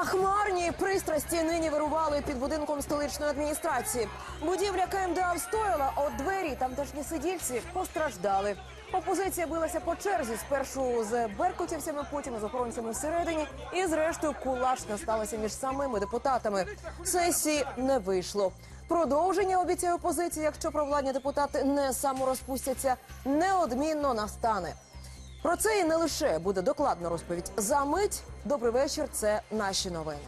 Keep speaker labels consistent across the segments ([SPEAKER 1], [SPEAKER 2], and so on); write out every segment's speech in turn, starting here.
[SPEAKER 1] Захмарні пристрасті нині вирували під будинком столичної адміністрації. Будівля КМДА встояла, от двері тамтешні сидільці постраждали. Опозиція билася по черзі спершу з беркутівцями, потім з охоронцями всередині, і зрештою кулашка сталася між самими депутатами. Сесії не вийшло. Продовження обіцяє опозиція, якщо провладні депутати не саморозпустяться, неодмінно настане. Про це і не лише буде докладна розповідь. За мить добрий вечір. Це наші новини.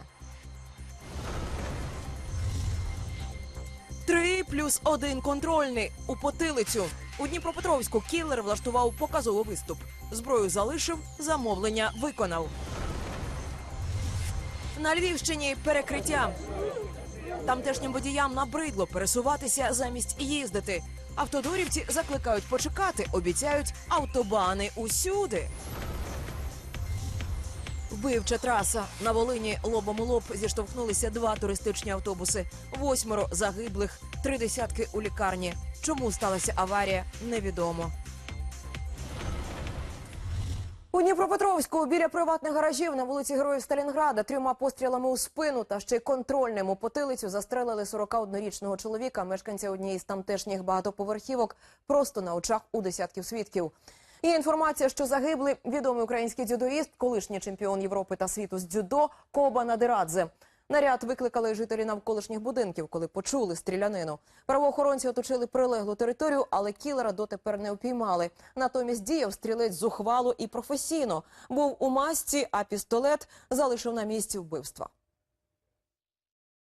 [SPEAKER 1] Три плюс один контрольний у потилицю. У Дніпропетровську кілер влаштував показовий виступ. Зброю залишив, замовлення виконав. На Львівщині перекриття. Тамтешнім водіям набридло пересуватися замість їздити. Автодорівці закликають почекати, обіцяють автобани усюди. Вбивча траса на Волині лобом у лоб зіштовхнулися два туристичні автобуси. Восьмеро загиблих, три десятки у лікарні. Чому сталася аварія, невідомо. У Дніпропетровську біля приватних гаражів на вулиці Героїв Сталінграда трьома пострілами у спину та ще й контрольним у потилицю застрелили 41-річного чоловіка, мешканця однієї з тамтешніх багатоповерхівок, просто на очах у десятків свідків. Є інформація, що загиблий відомий український дзюдоїст, колишній чемпіон Європи та світу з дзюдо Коба Надирадзе. Наряд викликали жителі навколишніх будинків, коли почули стрілянину. Правоохоронці оточили прилеглу територію, але кілера дотепер не упіймали. Натомість діяв стрілець зухвало і професійно. Був у масці, а пістолет залишив на місці вбивства.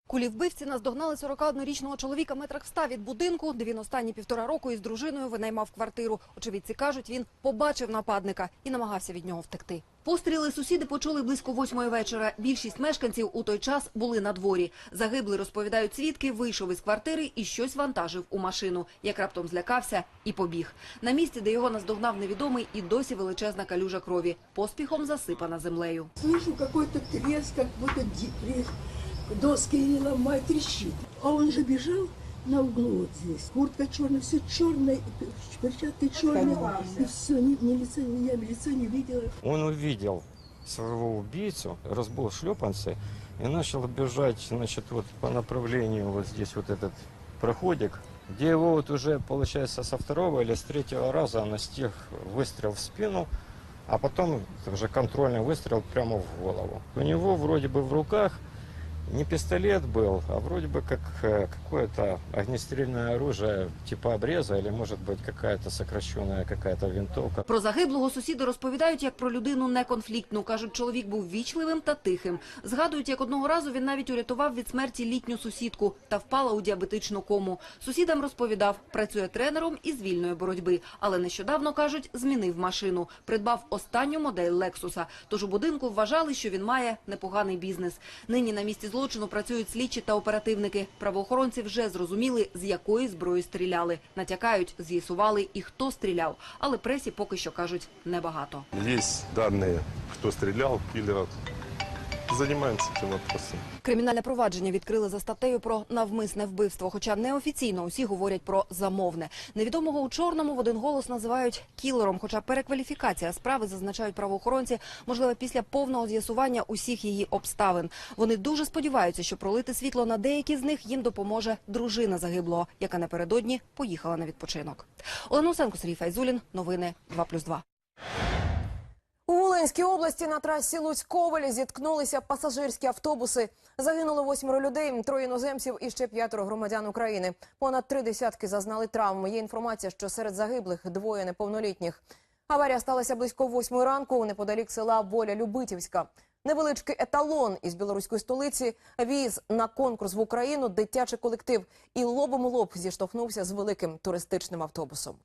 [SPEAKER 2] Кулі вбивці наздогнали 41-річного чоловіка метрах ста від будинку, де він останні півтора року із дружиною винаймав квартиру. Очевидці кажуть, він побачив нападника і намагався від нього втекти. Постріли сусіди почули близько восьмої вечора. Більшість мешканців у той час були на дворі. Загиблий, розповідають свідки, вийшов із квартири і щось вантажив у машину. Як раптом злякався і побіг. На місці, де його наздогнав невідомий, і досі величезна калюжа крові, поспіхом засипана землею.
[SPEAKER 3] Слышу какой-то треск, как будто ди- доски не ломай, трещит. А он же бежал на углу вот здесь. Куртка черная, все черное, перчатки черные. И все, ни, ни лица, ни я лица не видела.
[SPEAKER 4] Он увидел своего убийцу, разбил шлепанцы и начал бежать, значит, вот по направлению вот здесь вот этот проходик, где его вот уже, получается, со второго или с третьего раза настиг выстрел в спину, а потом уже контрольный выстрел прямо в голову. У него вроде бы в руках не пистолет был, а вроде бы как э, какое-то огнестрельное оружие типа обреза или может быть какая-то сокращенная какая-то винтовка.
[SPEAKER 2] Про загиблого сусіди розповідають як про людину неконфліктну. Кажуть, чоловік був вічливим та тихим. Згадують, як одного разу він навіть урятував від смерті літню сусідку та впала у діабетичну кому. Сусідам розповідав, працює тренером із вільної боротьби, але нещодавно кажуть, змінив машину, придбав останню модель Лексуса. Тож у будинку вважали, що він має непоганий бізнес. Нині на місці злочину працюють слідчі та оперативники. Правоохоронці вже зрозуміли, з якої зброї стріляли. Натякають, з'ясували і хто стріляв. Але пресі поки що кажуть небагато.
[SPEAKER 5] Є дані, хто стріляв, киллеров. Занимаемся этим вопросом.
[SPEAKER 2] Кримінальне провадження відкрили за статтею про навмисне вбивство, хоча неофіційно усі говорять про замовне. Невідомого у чорному в один голос називають кілером, хоча перекваліфікація справи, зазначають правоохоронці, можливо, після повного з'ясування усіх її обставин. Вони дуже сподіваються, що пролити світло на деякі з них їм допоможе дружина загиблого, яка напередодні поїхала на відпочинок. Олена Усенко, Сергій Файзулін. Новини 2+,2.
[SPEAKER 1] У Волинській області на трасі Луцьковель зіткнулися пасажирські автобуси. Загинуло восьмеро людей, троє іноземців і ще п'ятеро громадян України. Понад три десятки зазнали травм. Є інформація, що серед загиблих двоє неповнолітніх. Аварія сталася близько восьмої ранку неподалік села Воля Любитівська. Невеличкий еталон із білоруської столиці віз на конкурс в Україну дитячий колектив і лобом лоб зіштовхнувся з великим туристичним автобусом.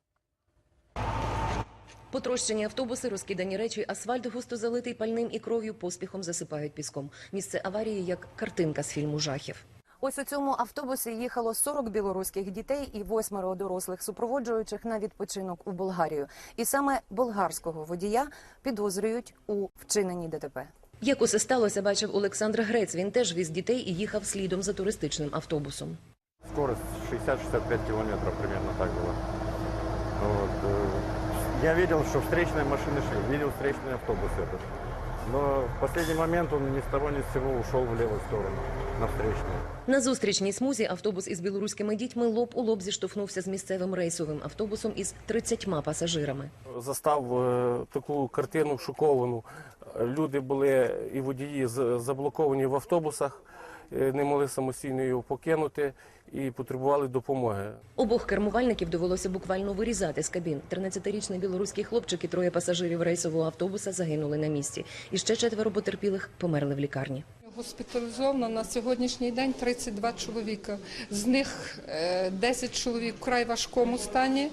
[SPEAKER 6] Потрощені автобуси, розкидані речі, асфальт густо залитий пальним і кров'ю поспіхом засипають піском. Місце аварії як картинка з фільму жахів.
[SPEAKER 7] Ось у цьому автобусі їхало 40 білоруських дітей і восьмеро дорослих супроводжуючих на відпочинок у Болгарію. І саме болгарського водія підозрюють у вчиненні ДТП.
[SPEAKER 6] Як усе сталося, бачив Олександр Грець. Він теж віз дітей і їхав слідом за туристичним автобусом.
[SPEAKER 4] Скорость 60-65 километров примерно так было. Вот, э, я видел, что встречные машины шли, видел встречный автобус этот.
[SPEAKER 8] Но в последний момент он ни с того ни с сего ушел в левую сторону, на встречную.
[SPEAKER 6] На зустрічній смузі автобус із білоруськими дітьми лоб у лоб зіштовхнувся з місцевим рейсовим автобусом із 30 пасажирами.
[SPEAKER 9] застав е, таку картину шоковану. Е, Люди були і водії з- заблоковані в автобусах, е, не могли самостійно його покинути і потребували допомоги.
[SPEAKER 6] Обох кермувальників довелося буквально вирізати з кабін. 13-річний білоруський хлопчик і троє пасажирів рейсового автобуса загинули на місці. І ще четверо потерпілих померли в лікарні.
[SPEAKER 10] Госпіталізовано на сьогоднішній день 32 чоловіка. З них е, 10 чоловік в край важкому стані,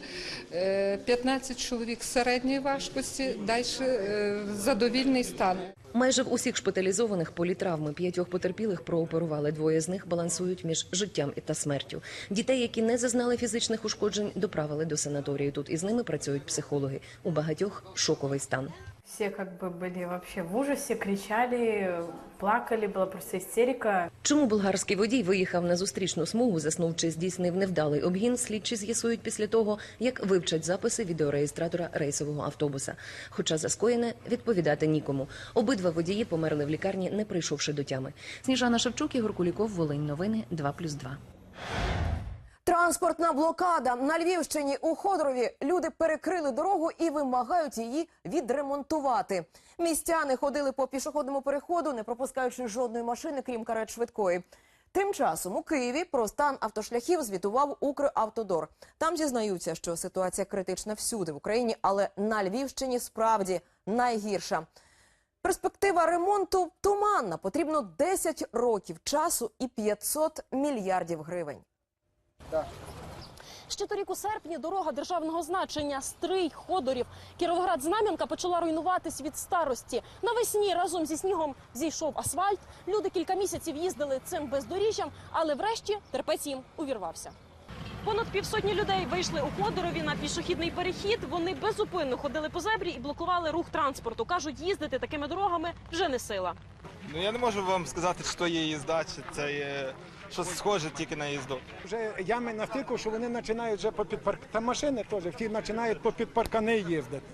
[SPEAKER 10] е, 15 чоловік середньої важкості, далі е, задовільний стан.
[SPEAKER 6] Майже в усіх шпиталізованих політравми п'ятьох потерпілих прооперували. Двоє з них балансують між життям та смертю. Дітей, які не зазнали фізичних ушкоджень, доправили до санаторію. Тут із ними працюють психологи. У багатьох шоковий стан.
[SPEAKER 11] Все как бы были вообще в ужасе, кричали, плакали, была просто истерика.
[SPEAKER 6] Чому болгарський водій виїхав на зустрічну смугу, заснув чи здійснив невдалий обгін, слідчі з'ясують після того, як вивчать записи відеореєстратора рейсового автобуса. Хоча за скоєне відповідати нікому. Обидва водії померли в лікарні, не прийшовши до тями. Сніжана Шевчук, Ігор Куліков, Волинь. Новини 2+,2.
[SPEAKER 1] Транспортна блокада на Львівщині у Ходорові люди перекрили дорогу і вимагають її відремонтувати. Містяни ходили по пішохідному переходу, не пропускаючи жодної машини, крім карет швидкої. Тим часом у Києві про стан автошляхів звітував Укравтодор. Там зізнаються, що ситуація критична всюди в Україні, але на Львівщині справді найгірша. Перспектива ремонту туманна. Потрібно 10 років часу і 500 мільярдів гривень.
[SPEAKER 12] Ще торік у серпні дорога державного значення Стрий Ходорів Кіровоград Знам'янка почала руйнуватись від старості. Навесні разом зі снігом зійшов асфальт. Люди кілька місяців їздили цим бездоріжжям, але врешті терпець їм увірвався. Понад півсотні людей вийшли у Ходорові на пішохідний перехід. Вони безупинно ходили по зебрі і блокували рух транспорту. кажуть, їздити такими дорогами вже не сила.
[SPEAKER 13] Ну я не можу вам сказати, що є їзда, чи це є щось схоже тільки на їзду.
[SPEAKER 14] Вже ями настільки, що вони починають вже по підпарк... Та машини теж всі починають по підпаркани їздити.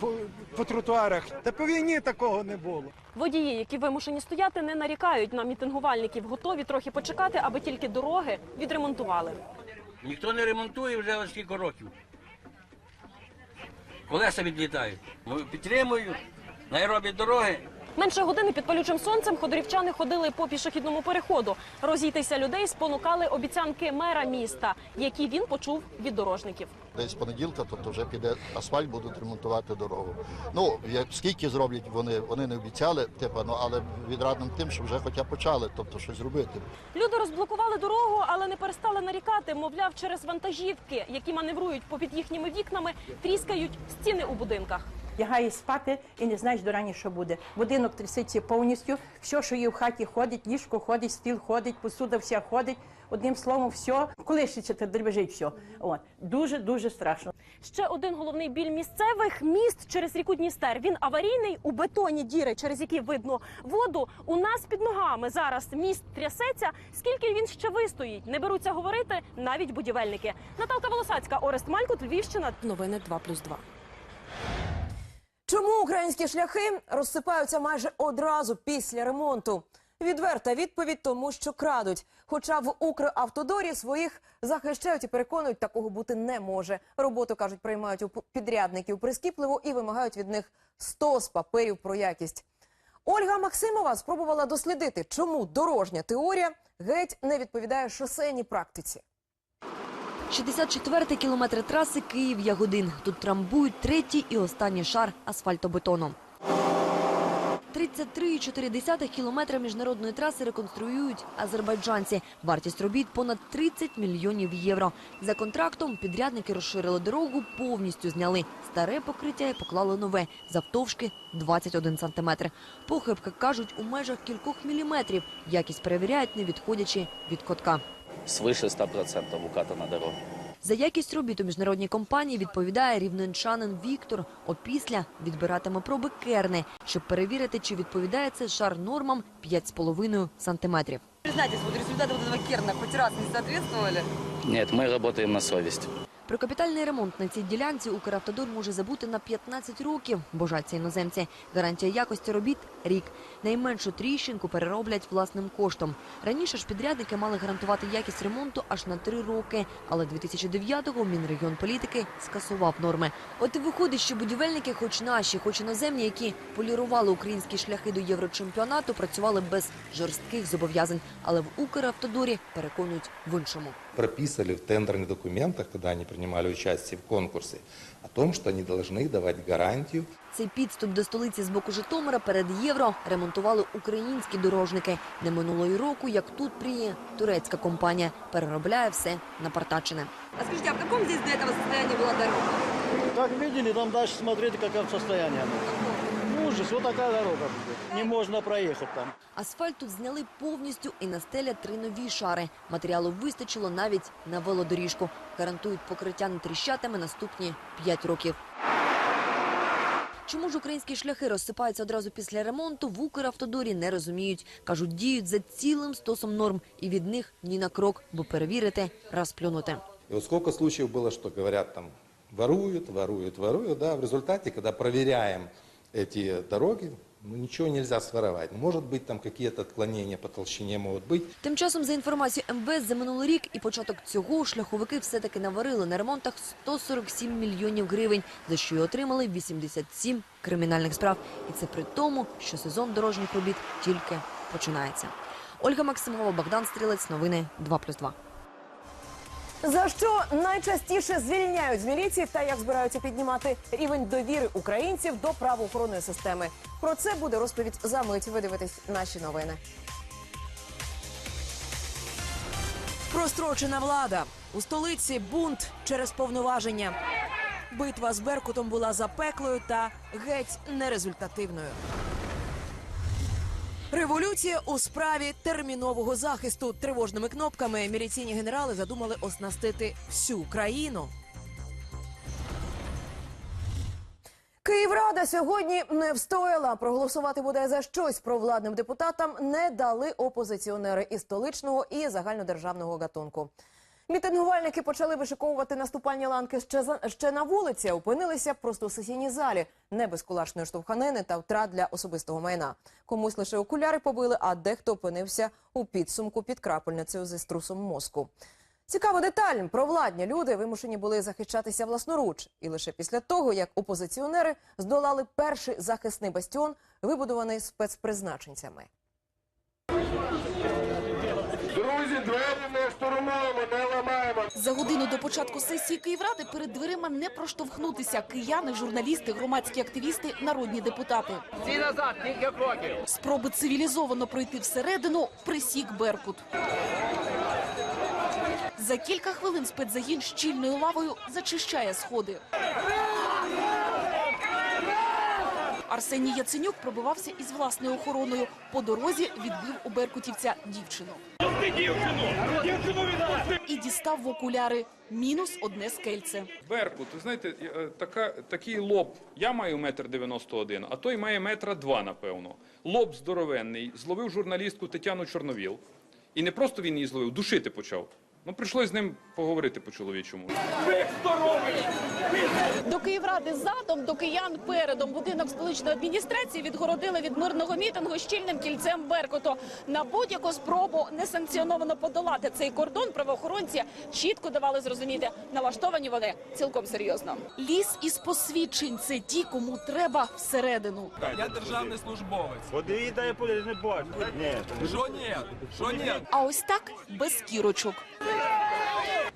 [SPEAKER 14] По, по тротуарах. Та по війні такого не було.
[SPEAKER 12] Водії, які вимушені стояти, не нарікають на мітингувальників, готові трохи почекати, аби тільки дороги відремонтували.
[SPEAKER 15] Ніхто не ремонтує вже ось скільки років. Колеса відлітають. Ну, підтримую, най роблять дороги.
[SPEAKER 12] Менше години під палючим сонцем ходорівчани ходили по пішохідному переходу. Розійтися людей спонукали обіцянки мера міста, які він почув від дорожників.
[SPEAKER 16] Десь понеділка, тобто вже піде асфальт, будуть ремонтувати дорогу. Ну, як скільки зроблять вони, вони не обіцяли, типу, ну, але відрадним тим, що вже хоча почали, тобто щось робити.
[SPEAKER 12] Люди розблокували дорогу, але не перестали нарікати. Мовляв, через вантажівки, які маневрують попід їхніми вікнами, тріскають стіни у будинках.
[SPEAKER 17] Лягаєш спати і не знаєш до рані, що буде. Будинок трясеться повністю, все, що є в хаті, ходить, ліжко ходить, стіл ходить, посуда вся ходить. Одним словом, все колишиться та дребежить все. От дуже дуже страшно.
[SPEAKER 12] Ще один головний біль місцевих міст через ріку Дністер. Він аварійний у бетоні діри, через які видно воду. У нас під ногами зараз міст трясеться. Скільки він ще вистоїть? Не беруться говорити навіть будівельники. Наталка Волосацька, Орест Малькут, Львівщина. Новини 2+,2.
[SPEAKER 1] Чому українські шляхи розсипаються майже одразу після ремонту? Відверта відповідь тому, що крадуть. Хоча в Укравтодорі своїх захищають і переконують, такого бути не може. Роботу кажуть, приймають у підрядників прискіпливо і вимагають від них стос паперів про якість. Ольга Максимова спробувала дослідити, чому дорожня теорія геть не відповідає шосейній практиці.
[SPEAKER 18] 64-й кілометр траси Київ-Ягодин. Тут трамбують третій і останній шар асфальтобетону. 33,4 кілометра міжнародної траси реконструюють азербайджанці. Вартість робіт понад 30 мільйонів євро. За контрактом підрядники розширили дорогу, повністю зняли старе покриття і поклали нове, завтовшки 21 сантиметр. Похибка, кажуть, у межах кількох міліметрів. Якість перевіряють, не відходячи від котка.
[SPEAKER 15] Свише 100% укатана дорога.
[SPEAKER 18] За якість робіт у міжнародній компанії відповідає рівненчанин Віктор. Опісля відбиратиме проби керни, щоб перевірити, чи відповідає цей шар нормам 5,5 сантиметрів.
[SPEAKER 7] Признайтесь, вот результаты вот этого керна хоч раз не соответствовали?
[SPEAKER 15] Ні, ми працюємо на совість.
[SPEAKER 18] Про капітальний ремонт на цій ділянці Укравтодор може забути на 15 років, божаться іноземці. Гарантія якості робіт – рік. Найменшу тріщинку перероблять власним коштом. Раніше ж підрядники мали гарантувати якість ремонту аж на 3 роки, але 2009-го Мінрегіонполітики скасував норми. От і виходить, що будівельники, хоч наші, хоч іноземні, які полірували українські шляхи до Єврочемпіонату, працювали без жорстких зобов'язань, але в Укравтодорі переконують в іншому
[SPEAKER 19] прописали в тендерных документах, когда они принимали участие в конкурсе, о том, что они должны давать гарантию
[SPEAKER 18] Цей підступ до столиці з боку Житомира перед євро ремонтували українські дорожники. Не минуло й року, як тут приє турецька компанія переробляє все напартачене. А скажіть, а в якому здесь до этого состоянии була дорога?
[SPEAKER 8] Как видели, там дальше смотрите, какое состояние оно. Ужас, вот такая дорога будет. Не можно проехать там.
[SPEAKER 18] Асфальт тут зняли повністю і настелять три нові шари. Матеріалу вистачило навіть на велодоріжку. Гарантують покриття не тріщатиме наступні 5 років. Чому ж українські шляхи розсипаються одразу після ремонту, в Укравтодорі не розуміють. Кажуть, діють за цілим стосом норм і від них ні на крок, бо перевірити – раз плюнути.
[SPEAKER 19] И вот сколько случаев было, что говорят там воруют, воруют, воруют, да, в результате, когда проверяем эти дороги, ну, ничего нельзя своровать. Может быть, там какие-то отклонения по толщине могут быть.
[SPEAKER 18] Тим часом, за інформацією МВС, за минулий рік і початок цього шляховики все-таки наварили на ремонтах 147 мільйонів гривень, за що й отримали 87 кримінальних справ. І це при тому, що сезон дорожніх робіт тільки починається. Ольга Максимова, Богдан Стрілець, новини 2+,2.
[SPEAKER 1] За що найчастіше звільняють з міліції та як збираються піднімати рівень довіри українців до правоохоронної системи? Про це буде розповідь за мить. Ви дивитесь наші новини.
[SPEAKER 20] Прострочена влада. У столиці бунт через повноваження. Битва з Беркутом була запеклою та геть нерезультативною. Революція у справі термінового захисту тривожними кнопками міліційні генерали задумали оснастити всю країну.
[SPEAKER 1] Київрада сьогодні не встояла. Проголосувати буде за щось провладним депутатам не дали опозиціонери і столичного, і загальнодержавного гатунку. Мітингувальники почали вишиковувати наступальні ланки ще за ще на вулиці. Опинилися просто у сесійній залі, не без кулашної штовханини та втрат для особистого майна. Комусь лише окуляри побили, а дехто опинився у підсумку під крапельницею зі струсом мозку. Цікава деталь. Провладні люди вимушені були захищатися власноруч. І лише після того, як опозиціонери здолали перший захисний бастіон, вибудований спецпризначенцями.
[SPEAKER 21] Друзі, двері не штурмуємо, не ламаємо.
[SPEAKER 22] За годину до початку сесії Київради перед дверима не проштовхнутися кияни, журналісти, громадські активісти, народні депутати.
[SPEAKER 21] Всі назад, кілька кроків.
[SPEAKER 22] Спроби цивілізовано пройти всередину присік Беркут. За кілька хвилин спецзагін щільною лавою зачищає сходи. Арсеній Яценюк пробивався із власною охороною. По дорозі відбив у беркутівця дівчину. І дістав в окуляри. Мінус одне скельце.
[SPEAKER 23] Беркут, ви знаєте, е, така, такий лоб. Я маю метр дев'яносто один, а той має метра два, напевно. Лоб здоровенний. Зловив журналістку Тетяну Чорновіл. І не просто він її зловив, душити почав. Ну, прийшлось з ним поговорити по-чоловічому.
[SPEAKER 12] До Київради задом, до киян передом. Будинок столичної адміністрації відгородили від мирного мітингу щільним кільцем Беркуту. На будь-яку спробу несанкціоновано подолати цей кордон правоохоронці чітко давали зрозуміти, налаштовані вони цілком серйозно.
[SPEAKER 22] Ліс із посвідчень це ті, кому треба всередину.
[SPEAKER 24] Я державний службовець.
[SPEAKER 8] Подивіться, я не бачу. Ні.
[SPEAKER 24] Що ні? Що ні?
[SPEAKER 22] А ось так без кірочок.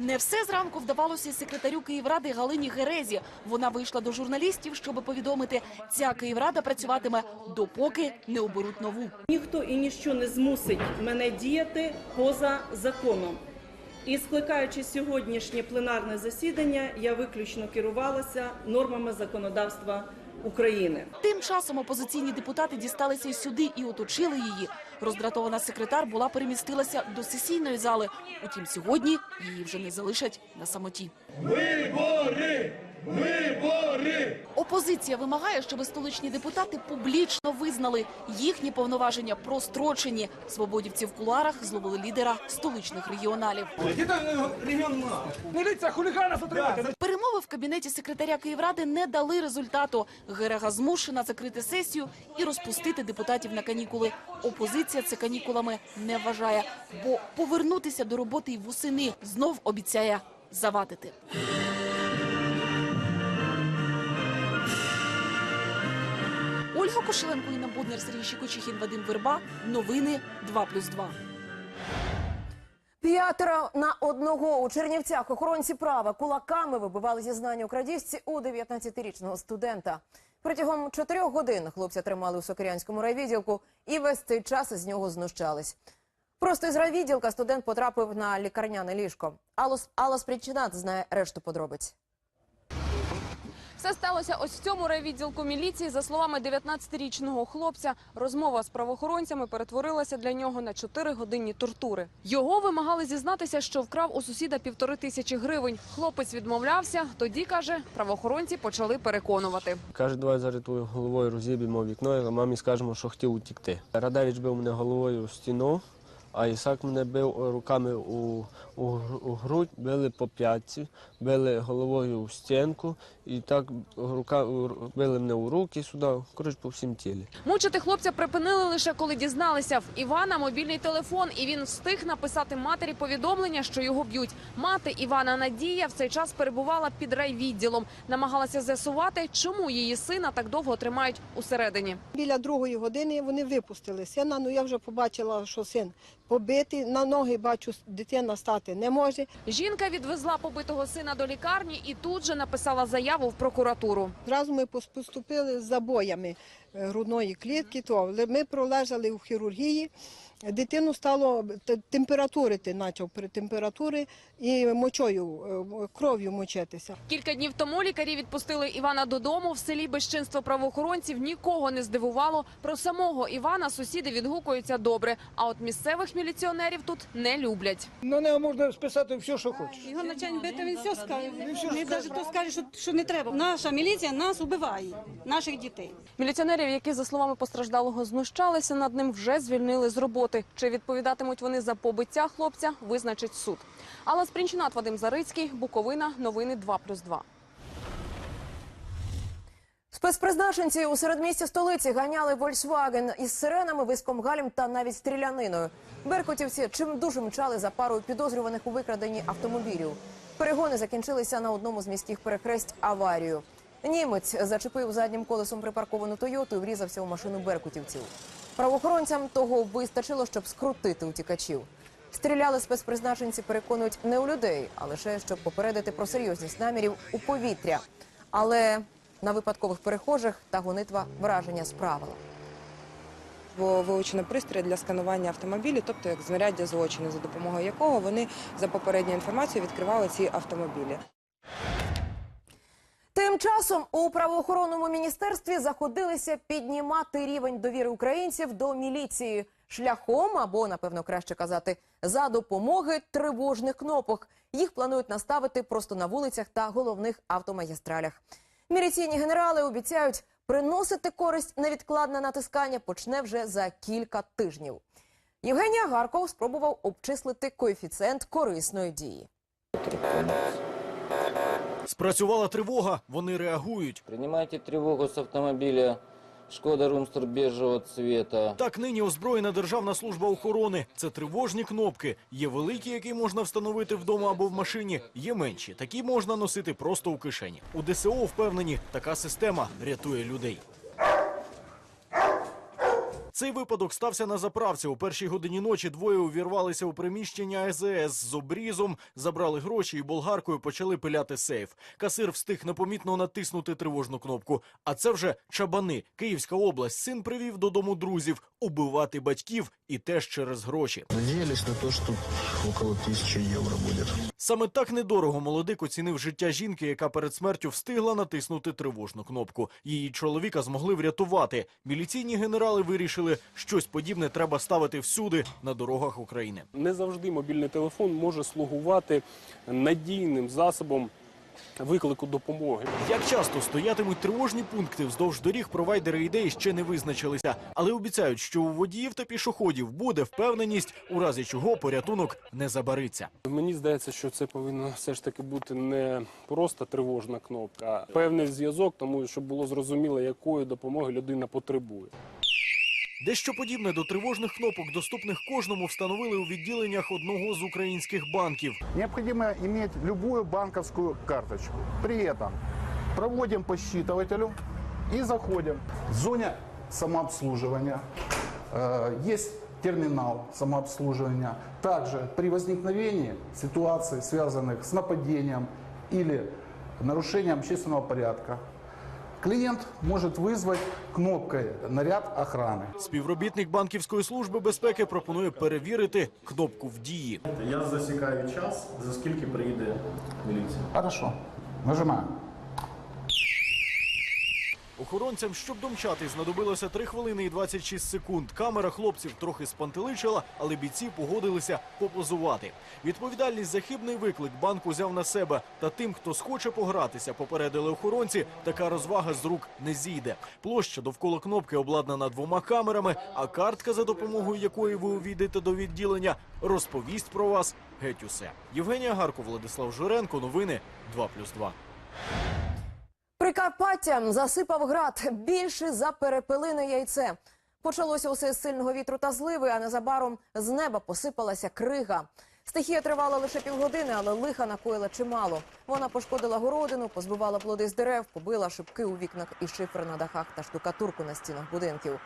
[SPEAKER 22] Не все зранку вдавалося секретарю Київради Галині Герезі. Вона вийшла до журналістів, щоб повідомити, ця Київрада працюватиме допоки не оберуть нову.
[SPEAKER 25] Ніхто і ніщо не змусить мене діяти поза законом. І скликаючи сьогоднішнє пленарне засідання, я виключно керувалася нормами законодавства України.
[SPEAKER 22] Тим часом опозиційні депутати дісталися й сюди і оточили її. Роздратована секретар була перемістилася до сесійної зали. Утім, сьогодні її вже не залишать на самоті.
[SPEAKER 21] Вибори! Вибори!
[SPEAKER 22] Опозиція вимагає, щоб столичні депутати публічно визнали їхні повноваження прострочені. Свободівці в кулуарах зловили лідера столичних регіоналів.
[SPEAKER 26] Міліція хулігана затримати!
[SPEAKER 22] Перемови в кабінеті секретаря Київради не дали результату. Герега змушена закрити сесію і розпустити депутатів на канікули. Опозиція це канікулами не вважає, бо повернутися до роботи й восени знов обіцяє завадити. Ольга Кошеленко, Інна Буднер, Сергій Щекочихін, Вадим Верба. Новини 2+,2.
[SPEAKER 1] П'ятеро на одного у Чернівцях охоронці права кулаками вибивали зізнання у крадіжці у 19-річного студента. Протягом чотирьох годин хлопця тримали у Сокирянському райвідділку і весь цей час з нього знущались. Просто із райвідділка студент потрапив на лікарняне ліжко. Алос, Алла Спричинат знає решту подробиць.
[SPEAKER 27] Все сталося ось в цьому райвідділку міліції. За словами 19-річного хлопця, розмова з правоохоронцями перетворилася для нього на 4-годинні тортури. Його вимагали зізнатися, що вкрав у сусіда півтори тисячі гривень. Хлопець відмовлявся. Тоді каже, правоохоронці почали переконувати.
[SPEAKER 2] Каже, давай зараз твою головою розіб'ємо вікно, а мамі скажемо, що хотів утікти. Радевич бив мене головою в стіну, а Ісак мене бив руками у, у, грудь, били по п'ятці, били головою в стінку і так рука, били мене у руки сюди, коротше, по всім тілі.
[SPEAKER 27] Мучити хлопця припинили лише коли дізналися в Івана мобільний телефон, і він встиг написати матері повідомлення, що його б'ють. Мати Івана Надія в цей час перебувала під райвідділом, намагалася з'ясувати, чому її сина так довго тримають усередині.
[SPEAKER 14] Біля другої години вони випустили сина. Ну я вже побачила, що син побитий. На ноги бачу, дитина стати не може.
[SPEAKER 27] Жінка відвезла побитого сина до лікарні і тут же написала заяву в прокуратуру.
[SPEAKER 14] Зразу ми поступили з забоями е, грудної клітки. То ми пролежали у хірургії. Дитину стало температурити, почав при температури і мочою, е, кров'ю мочитися.
[SPEAKER 27] Кілька днів тому лікарі відпустили Івана додому. В селі безчинство правоохоронців нікого не здивувало. Про самого Івана сусіди відгукуються добре. А от місцевих міліціонерів тут не люблять.
[SPEAKER 28] На нього можна списати все, що хочеш.
[SPEAKER 29] Його начальник бити, він все скаже. Він навіть то скаже, що, що не треба. Наша міліція нас убиває, наших дітей.
[SPEAKER 27] Міліціонерів, які за словами постраждалого знущалися над ним, вже звільнили з роботи. Чи відповідатимуть вони за побиття хлопця, визначить суд. Алла Спрінчинат, Вадим Зарицький, Буковина, новини 2+,2.
[SPEAKER 1] Спецпризначенці у середмісті столиці ганяли Volkswagen із сиренами, виском галім та навіть стріляниною. Беркутівці чим дуже мчали за парою підозрюваних у викраденні автомобілів. Перегони закінчилися на одному з міських перехресть аварією. Німець зачепив заднім колесом припарковану Тойоту і врізався у машину беркутівців. Правоохоронцям того вистачило, щоб скрутити утікачів. Стріляли спецпризначенці, переконують не у людей, а лише щоб попередити про серйозність намірів у повітря. Але на випадкових перехожих та гонитва враження справила.
[SPEAKER 30] Було вилучено пристрій для сканування автомобілів, тобто як знаряддя злочину, за допомогою якого вони за попередньою інформацією відкривали ці автомобілі.
[SPEAKER 1] Тим часом у правоохоронному міністерстві заходилися піднімати рівень довіри українців до міліції шляхом або, напевно, краще казати, за допомоги тривожних кнопок. Їх планують наставити просто на вулицях та головних автомагістралях. Міліційні генерали обіцяють приносити користь невідкладне натискання почне вже за кілька тижнів. Євгенія Гарков спробував обчислити коефіцієнт корисної дії.
[SPEAKER 31] Спрацювала тривога, вони реагують.
[SPEAKER 32] Приймайте тривогу з автомобіля. Шкода Румстер біжого цвіта.
[SPEAKER 31] Так нині озброєна Державна служба охорони. Це тривожні кнопки. Є великі, які можна встановити вдома або в машині. Є менші. Такі можна носити просто у кишені. У ДСО впевнені, така система рятує людей. Цей випадок стався на заправці. У першій годині ночі двоє увірвалися у приміщення АЗС з обрізом, забрали гроші і болгаркою почали пиляти сейф. Касир встиг непомітно натиснути тривожну кнопку. А це вже чабани. Київська область. Син привів додому друзів убивати батьків і теж через гроші.
[SPEAKER 33] Надеялись на то, что около тысячи евро будет.
[SPEAKER 31] Саме так недорого молодик оцінив життя жінки, яка перед смертю встигла натиснути тривожну кнопку. Її чоловіка змогли врятувати. Міліційні генерали вирішили, щось подібне треба ставити всюди на дорогах України.
[SPEAKER 34] Не завжди мобільний телефон може слугувати надійним засобом виклику допомоги.
[SPEAKER 31] Як часто стоятимуть тривожні пункти вздовж доріг, провайдери ідей ще не визначилися, але обіцяють, що у водіїв та пішоходів буде впевненість, у разі чого порятунок не забариться.
[SPEAKER 34] Мені здається, що це повинно все ж таки бути не просто тривожна кнопка, а певний зв'язок, тому щоб було зрозуміло, якої допомоги людина потребує.
[SPEAKER 31] Дещо подібне до тривожних кнопок, доступних кожному, встановили у відділеннях одного з українських банків.
[SPEAKER 35] Необходимо иметь любую банковскую карточку. При этом проводим по считывателю и заходим. В зоне самообслуживания э, есть терминал самообслуживания. Также при возникновении ситуаций, связанных с нападением или нарушением общественного порядка, клиент может вызвать кнопкой наряд охраны.
[SPEAKER 31] Співробітник банківської служби безпеки пропонує перевірити кнопку в дії.
[SPEAKER 36] Я засікаю час, за скільки приїде міліція.
[SPEAKER 35] Хорошо. Нажимаем.
[SPEAKER 31] Охоронцям, щоб домчати, знадобилося 3 хвилини і 26 секунд. Камера хлопців трохи спантеличила, але бійці погодилися попозувати. Відповідальність за хибний виклик банк узяв на себе. Та тим, хто схоче погратися, попередили охоронці, така розвага з рук не зійде. Площа довкола кнопки обладнана двома камерами, а картка, за допомогою якої ви увійдете до відділення, розповість про вас геть усе. Євгенія Гарко, Владислав Жиренко. Новини 2+,2.
[SPEAKER 1] Прикарпаття засипав град більше за перепелине яйце. Почалося усе з сильного вітру та зливи, а незабаром з неба посипалася крига. Стихія тривала лише півгодини, але лиха накоїла чимало. Вона пошкодила городину, позбивала плоди з дерев, побила шибки у вікнах і шифер на дахах та штукатурку на стінах будинків.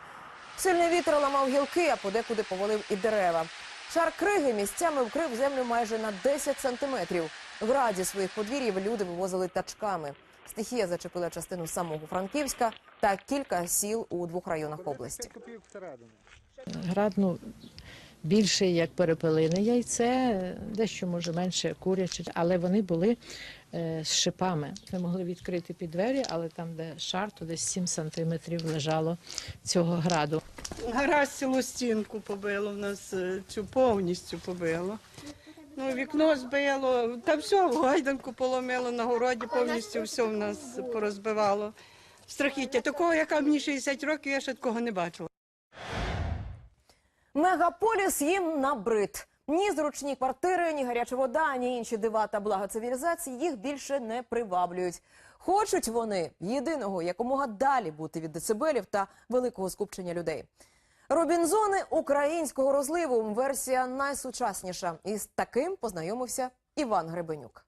[SPEAKER 1] Сильний вітер ламав гілки, а подекуди повалив і дерева. Шар криги місцями вкрив землю майже на 10 сантиметрів. Град зі своїх подвір'їв люди вивозили тачками. Стихія зачепила частину самого Франківська та кілька сіл у двох районах області.
[SPEAKER 37] Град ну, більше як перепелине яйце, дещо може менше куряче, але вони були е, з шипами. Ми могли відкрити під двері, але там, де шар, то десь 7 сантиметрів лежало цього граду.
[SPEAKER 38] Гараж цілу стінку побило в нас е, цю повністю побило. Ну, вікно збило, та все, гайданку поломило на городі, повністю все в нас порозбивало. Страхіття. Такого, яка мені 60 років, я ще такого не бачила.
[SPEAKER 1] Мегаполіс їм набрид. Ні зручні квартири, ні гаряча вода, ні інші дива та блага цивілізації їх більше не приваблюють. Хочуть вони єдиного якомога далі бути від децибелів та великого скупчення людей. Робінзони українського розливу версія найсучасніша. І з таким познайомився Іван Гребенюк.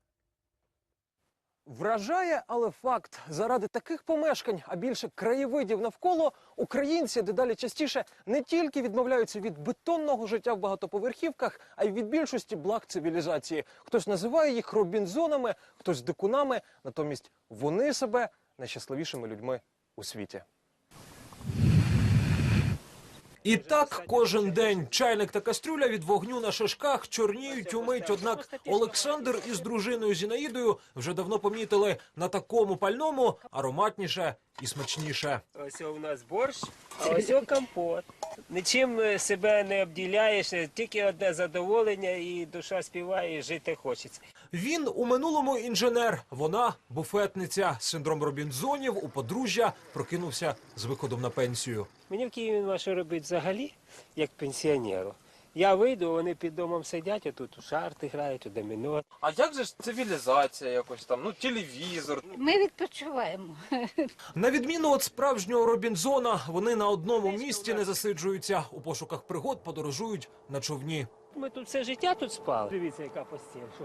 [SPEAKER 39] Вражає, але факт. Заради таких помешкань, а більше краєвидів навколо, українці дедалі частіше не тільки відмовляються від бетонного життя в багатоповерхівках, а й від більшості благ цивілізації. Хтось називає їх робінзонами, хтось дикунами. Натомість вони себе найщасливішими людьми у світі.
[SPEAKER 40] І так кожен день чайник та кастрюля від вогню на шишках чорніють умить. Однак Олександр із дружиною Зінаїдою вже давно помітили на такому пальному ароматніше і смачніше.
[SPEAKER 41] Ось у нас борщ, а ось о компот. Нічим е, себе не обділяєш, е, тільки одне задоволення, і душа співає, і жити хочеться.
[SPEAKER 40] Він у минулому інженер, вона буфетниця. Синдром Робінзонів у подружжя прокинувся з виходом на пенсію.
[SPEAKER 41] Мені в Києві нема що робити взагалі, як пенсіонеру. Я вийду, вони під домом сидять, а тут у шарти грають, у доміно.
[SPEAKER 39] А як же ж цивілізація якось там? Ну телевізор.
[SPEAKER 42] Ми відпочиваємо.
[SPEAKER 40] На відміну від справжнього Робінзона, вони на одному місці не засиджуються. У пошуках пригод подорожують на човні.
[SPEAKER 41] Ми тут все життя тут спали. Дивіться, яка постіль. Що?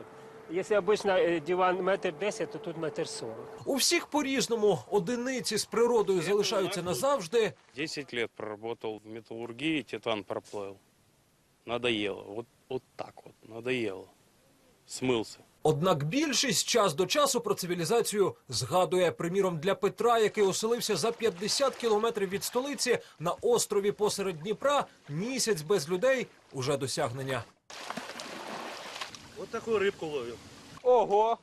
[SPEAKER 41] Якщо обично е, диван метр десять, то тут метр сорок.
[SPEAKER 40] У всіх по-різному одиниці з природою залишаються назавжди.
[SPEAKER 43] 10 лет проработал в металлургии, титан проплыл. Надоело. Вот, вот так вот, надоело. Смылся.
[SPEAKER 40] Однак більшість час до часу про цивілізацію згадує. Приміром, для Петра, який оселився за 50 кілометрів від столиці на острові посеред Дніпра, місяць без людей уже досягнення.
[SPEAKER 8] Вот такую рыбку ловил.
[SPEAKER 39] Ого!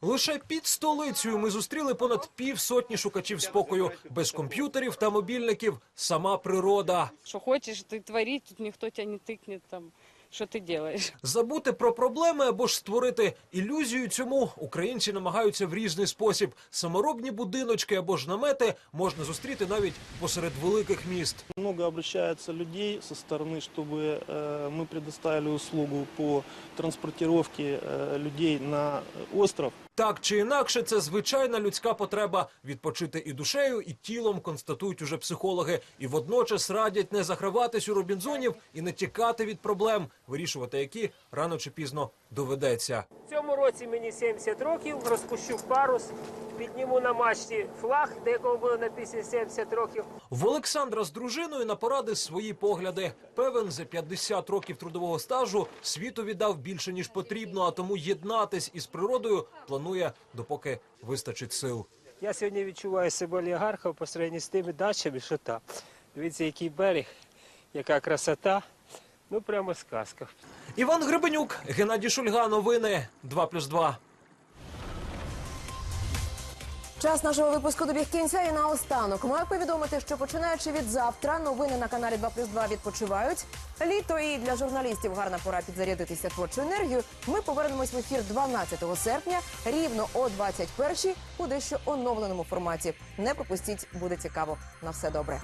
[SPEAKER 40] Лише під столицею ми зустріли понад півсотні шукачів спокою без комп'ютерів та мобільників. Сама природа.
[SPEAKER 44] Что хочешь, ты твори, тут никто тебя не тыкнет там.
[SPEAKER 45] Що ти робиш?
[SPEAKER 40] Забути про проблеми або ж створити ілюзію цьому українці намагаються в різний спосіб. Саморобні будиночки або ж намети можна зустріти навіть посеред великих міст.
[SPEAKER 42] Много обращается людей со стороны, чтобы э, мы предоставили услугу по транспортировке э, людей на остров.
[SPEAKER 40] Так чи інакше, це звичайна людська потреба відпочити і душею, і тілом, констатують уже психологи. І водночас радять не заграватись у робінзонів і не тікати від проблем, вирішувати які рано чи пізно доведеться.
[SPEAKER 41] В цьому році мені 70 років, розпущу парус, підніму на мачті флаг, до якого було написано 70 років.
[SPEAKER 40] В Олександра з дружиною на поради свої погляди. Певен, за 50 років трудового стажу світу віддав більше ніж потрібно, а тому єднатись із природою планує, допоки вистачить сил.
[SPEAKER 41] Я сьогодні відчуваю себе олігархом по сравненню з тими дачами, що там. Дивіться, який берег, яка красота. Ну, прямо сказка.
[SPEAKER 40] Іван Гребенюк, Геннадій Шульга. Новини 2+,2.
[SPEAKER 1] Час нашого випуску добіг кінця і наостанок. Маю повідомити, що починаючи від завтра новини на каналі 2 плюс 2 відпочивають. Літо і для журналістів гарна пора підзарядитися творчою енергією. Ми повернемось в ефір 12 серпня рівно о 21 у дещо оновленому форматі. Не пропустіть, буде цікаво. На все добре.